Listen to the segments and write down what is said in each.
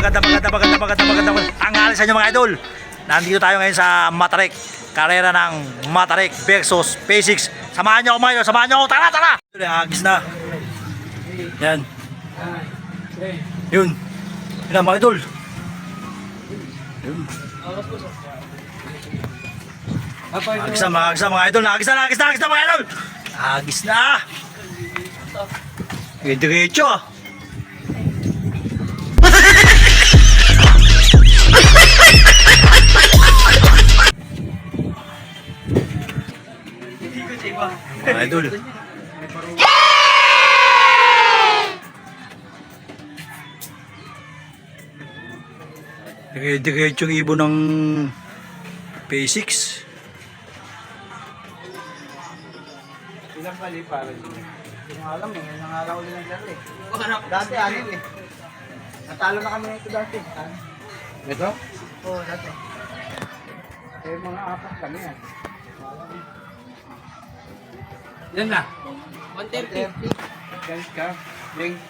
maganda, maganda, maganda, maganda, maganda. Ang alis sa inyo mga idol. Nandito tayo ngayon sa Matarek. Karera ng Matarek versus P6. Samahan niyo ako mga idol, samahan niyo ako. Tara, tara! Agis na. Yan. Yun. Yun na mga idol. Yun. Agis na, agis na mga idol. Agis na, agis na, agis na mga idol. Agis na. Diretso ah. Idol. Diretso yung ibon ng P6. Ilang mali para? Hindi ko alam eh. Ngayon nga ulit naglaro eh. Dati anim eh. Natalo na kami nito dati. Ito? Oo, dati. Eh, mga apat kami ah. Yan na. 130. Guys ka. Ding.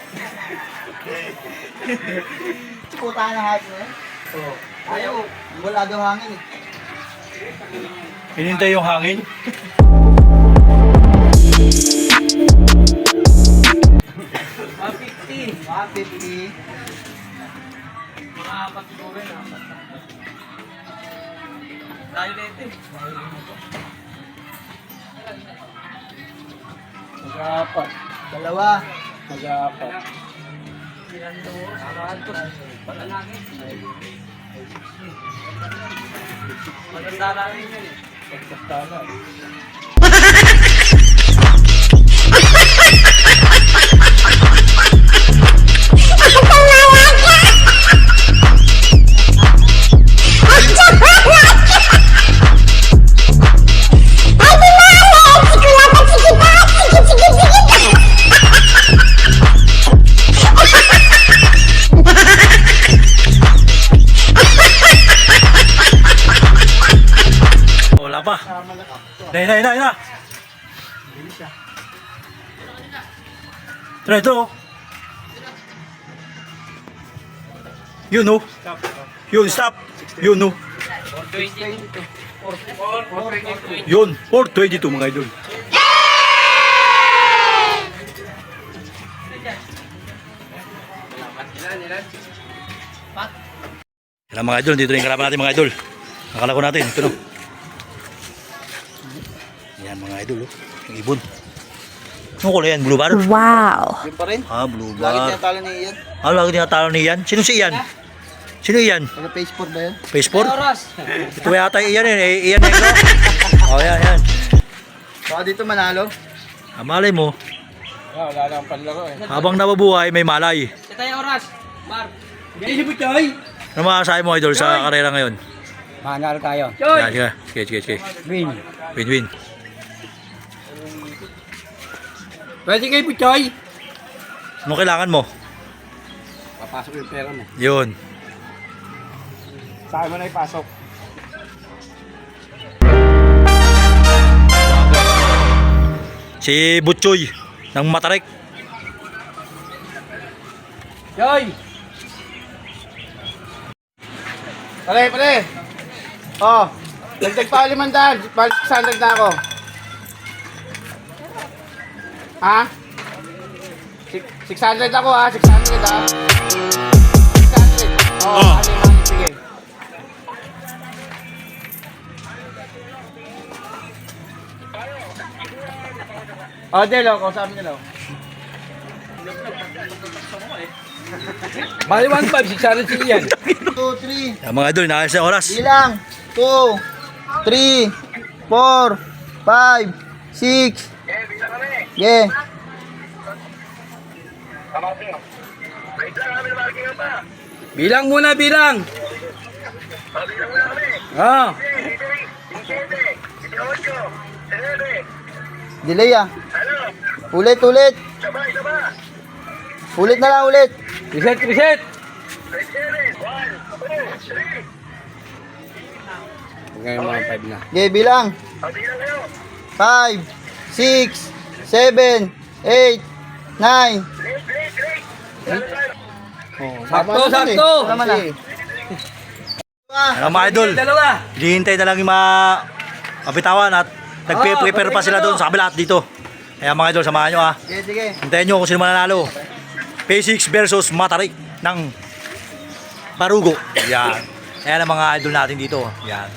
Puta na hati eh. Oo. Ayaw. Wala daw hangin eh. Hinintay yung hangin. Fifty. 150. Dahil dito eh. Mag-apat. Dalawa. Mag-apat. Maganda na rin yun eh. Maganda Nay, nay, nay, na. Try ito. oh. Yun oh. Yun, stop. Yun oh. Yun, 422 mga idol. Yan mga idol, dito na yung kalaban natin mga idol. Nakalako natin, ito no. Yan mga idol, oh. yung ibon. Ano kulay yan? Blue bar? Wow. Yun pa rin. Ah, blue Lagi bar. tinatalo ni Ian. Ah, lagi tinatalo ni Ian. Sino si Ian? Sino Ian? Face four ba yan? Face 4? Ito yata Ian yun. Eh, Ian Negro. oh, yan, yan. Baka dito manalo. Ah, malay mo, Ah, wala lang panlaro eh. habang nababuhay, may malay. Ito yung oras. Mar. Hindi si Buchoy! Ano masasabi mo, idol, sa karera ngayon? Manalo tayo. Yan, sige, sige, sige, sige. Win. Win-win. Pwede kay Buchoy! Ano kailangan mo? Papasok yung pera mo. Yun. Sa akin mo na ipasok. Si Butchoy ng Matarek. Joy! Pare, pare! Oh, dagdag pa limandaan. Balik sandag na ako. Ha? Six- 600 ako ha, 600 ha. 600. Oh, Oh. ano yung sige. Oh, Delo, kausapin niyo daw. Bali 1.5, 600 si Ian. 2, 3. Yan, mga idol, nakalis na oras. Bilang. 2, 3, 4, 5, 6. Yeah. Bilang muna, bilang. Ah. Delay ah. Ulit, ulit. Ulit na lang, ulit. Reset, reset. Ngayon mga 5 na. Okay, bilang. 5, 6, 7, 8, 9. Sakto, sakto! Naman ah. Ano mga idol, Dalawa. hihintay na lang yung mga kapitawan at nagpe-prepare pa sila doon sa kabila at dito. Kaya mga idol, samahan nyo ah. Sige, sige. Hintayin nyo kung sino mananalo. P6 versus Matarik ng Barugo. Yan. Ayan ang mga idol natin dito. Yan.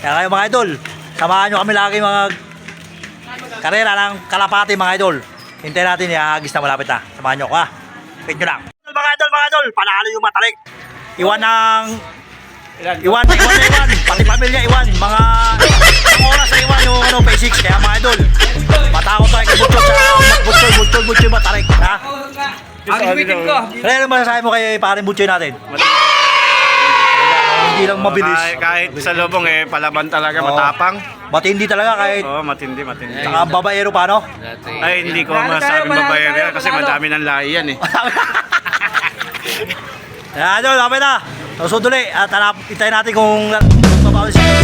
Kaya kayo mga idol, samahan nyo kami lagi mga karera ng kalapati mga idol. Hintayin natin, ihagis na malapit na. Samahan nyo ako ha. Wait nyo lang. Mga idol, mga idol, panalo yung Matarik. Iwan ng... Iwan, iwan iwan. Pati pamilya iwan. Mga... Ang oras na iwan yung ano, P6. Kaya mga idol, matakot tayo kay Butchol Butchol, Butchol, Butchol, Matarik. Ha? Ang ko. Kaya ano masasabi mo kay paring Butchoy natin? Hindi lang mabilis. Kahit, kahit sa lubong eh, palaban talaga, Oo. matapang. Matindi talaga kahit Oo, matindi, matindi. saka babaero pa, no? Ay, hindi ko masabing babae yan kasi madami ng lahi yan eh. Kaya ano, lapit na. Susunod ulit. At hanap, itayin natin kung babawi siya.